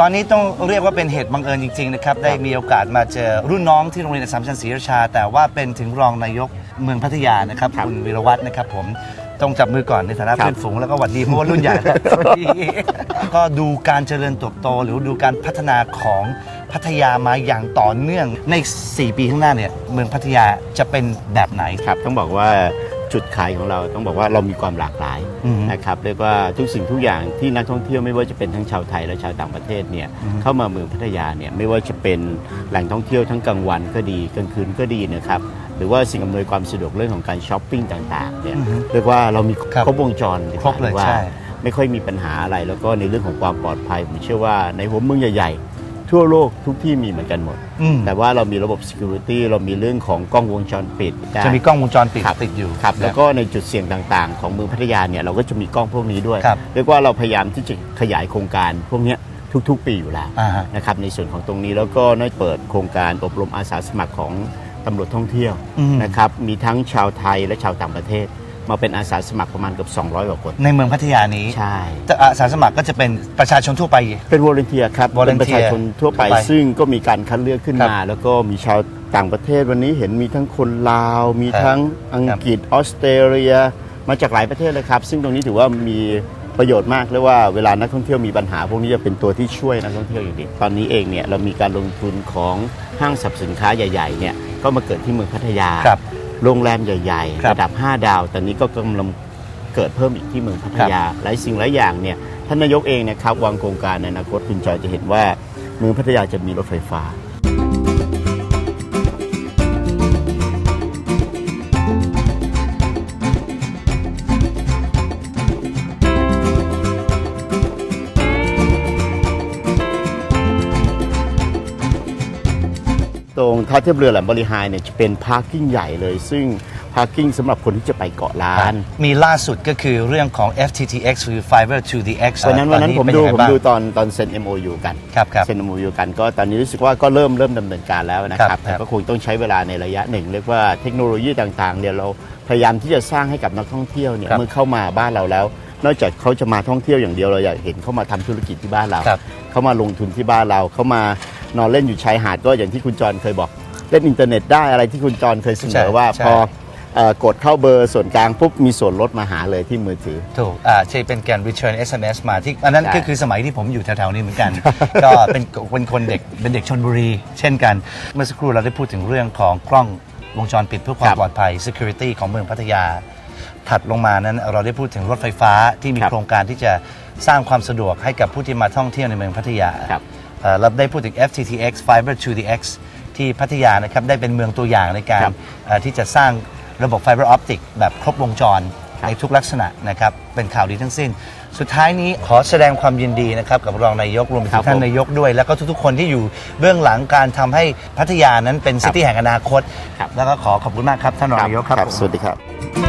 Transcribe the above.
ตอนนี้ต้องเรียกว่าเป็นเหตุบังเอิญจริง ๆ นะครับ ได้มีโอกาสมาเจอรุ่นน้องที่โรงเรียนอัสสัมชัญศรีราชา แต่ว่าเป็นถึงรองนายกเมืองพัทยานะครับครับคุณวิรวัฒน์นะครับผมต้องจับมือก่อนในฐานะครับเพื่อนฝูงแล้วก็หวัดดีเพราะว่ารุ่นใหญ่แล้วสวัสดีก็ดูการเจริญเติบโต หรือดูการพัฒนาของพัทยามาอย่างต่อเนื่องใน 4 ปีข้างหน้าเนี่ยเมืองพัทยาจะเป็นแบบไหน ครับ ต้องบอกว่า จุดขายของเราต้องบอกว่าเรามีความหลากหลายอือฮึนะครับเรียกว่าทุกสิ่งทุกอย่างที่นักท่องเที่ยวไม่ว่าจะเป็นทั้งชาวไทยและชาวต่างประเทศเนี่ยเข้ามาเมืองพัทยาเนี่ยไม่ว่าจะเป็นแหล่งท่องเที่ยวทั้งกลางวันก็ดีกลางคืนก็ดีนะครับหรือว่าสิ่งอำนวยความสะดวกเรื่องของการช้อปปิ้งต่างๆเนี่ยอือฮึเรียกว่าเรามีครับครบวงจรดีกครบเลยว่าใช่ไม่ค่อยมีปัญหาอะไรแล้วก็ในเรื่องของความปลอดภัยผมเชื่อว่าในหัวเมืองใหญ่ๆ ทั่วโลกทุกที่มีเหมือนกันหมด อืมแต่ว่าเรามีระบบ security เรามีเรื่องของกล้องวงจรปิดจะมีกล้องวงจรปิดครับ ติดอยู่ ครับแล้วก็ในจุดเสี่ยงต่างๆ ของเมืองพัทยาเนี่ยเราก็จะมีกล้องพวกนี้ด้วย ครับเรียกว่าเราพยายามที่จะขยายโครงการพวกเนี้ยทุกๆ ปีอยู่แล้วอ่าฮะนะครับในส่วนของตรงนี้แล้วก็ได้เปิดโครงการอบรมอาสาสมัครของตำรวจท่องเที่ยวอืม นะครับมีทั้งชาวไทยและชาวต่างประเทศ มาเป็นอาสาสมัครประมาณเกือบ200กว่าคน ในเมืองพัทยานี้ใช่แต่อาสาสมัครก็จะเป็นประชาชนทั่วไป เป็นวอร์เนเทียครับ volunteer เป็นประชาชนทั่วไป ทั่วไปซึ่งก็มีการคัดเลือกขึ้นครับมา แล้วก็มีชาวต่างประเทศวันนี้เห็นมีทั้งคนลาว มีครับทั้งอังกฤษออสเตรเลีย มาจากหลายประเทศเลยครับ ซึ่งตรงนี้ถือว่ามีประโยชน์มากเลยว่าเวลานักท่องเที่ยวมีปัญหา พวกนี้จะเป็นตัวที่ช่วยนักท่องเที่ยวอย่างดี ตอนนี้เองเนี่ยเรามีการลงทุนของห้างสรรพสินค้าใหญ่ๆเนี่ยก็มาเกิดที่เมืองพัทยา ครับ โรงแรมใหญ่ครับๆระดับ 5 ดาว ตอนนี้ก็กำลังเกิดเพิ่มอีกที่เมืองพัทยา หลายสิ่งหลายอย่างเนี่ยท่านนายกเองนะครับวางโครงการในอนาคตคุณจอยจะเห็นว่าเมืองพัทยาจะมีรถไฟฟ้า ตรงท่าเทียบเรือแหลมบริหายเนี่ยจะเป็นพาร์กิ้งใหญ่เลย ซึ่งพาร์กิ้งสำหรับคนที่จะไปเกาะล้าน มีล่าสุดก็คือเรื่องของ FTTX หรือ Fiber to the X วันนั้นวันนั้นตอผมเป็ดูยังไงผมบ้างดูตอนตอนเซ็น MOU กันครับครับเซ็น MOU กันก็ตอนนี้รู้สึกว่าก็เริ่มเริ่มดำเนินการแล้วนะคครัรับบแต่ครับก็คงต้องใช้เวลาในระยะหนึ่ง เรียกว่าเทคโนโลยีต่างๆเนี่ยเราพยายามที่จะสร้างให้กับนักท่องเที่ยวเนี่ยครับเมื่อเข้ามาบ้านเราแล้ว นอกจากเขาจะมาท่องเที่ยวอย่างเดียวเราอยากเห็นเขามาทำธุรกิจที่บ้านเราครับเขามาลงทุนที่บ้านเราเขามา นอนเล่นอยู่ชายหาดก็อย่างที่คุณจรเคยบอก เล่นอินเทอร์เน็ตได้อะไรที่คุณจรเคยเสนใช่อว่าใช่พอเอ่อกดเข้าเบอร์ส่วนกลางปุ๊บมีส่วนลดมาหาเลยที่มือถือ ถูกอ่าใช่เป็นการ return SMS มาที่อันนั้นใช่ ก็คือสมัยที่ผมอยู่แถวๆนี้เหมือนกัน ก็เป็นเป็นคนเด็กเป็นเด็กชนบุรี เช่นกัน เมื่อสักครู่เราได้พูดถึงเรื่องของกล้องวงจรปิดเพื่อความครับปลอดภัย security ของเมืองพัทยา ถัดลงมานั้นเราได้พูดถึงรถไฟฟ้าที่มีครับโครงการที่จะสร้างความสะดวกให้กับผู้ที่มาท่องเที่ยวในเมืองพัทยา ครับ เอ่อเราได้พูดถึง FTTX Fiber to the X ที่พัทยานะครับได้เป็นเมืองตัวอย่างในการครับเอ่อที่จะสร้างระบบ Fiber Optic แบบครบวงจรครับในทุกลักษณะนะครับเป็นข่าวดีทั้งสิ้น สุดท้ายนี้ขอแสดงความยินดีนะครับกับรองนายกรวมไปครัถึบงท่านผมนายกด้วย แล้วก็ทุกๆ คนที่อยู่เบื้องหลังการทำให้พัทยานั้นเป็นครัซิบตี้แห่งอนาคต ครับ แล้วก็ขอขอบคุณมากครับท่านรองนายกครับสวัสดีครับ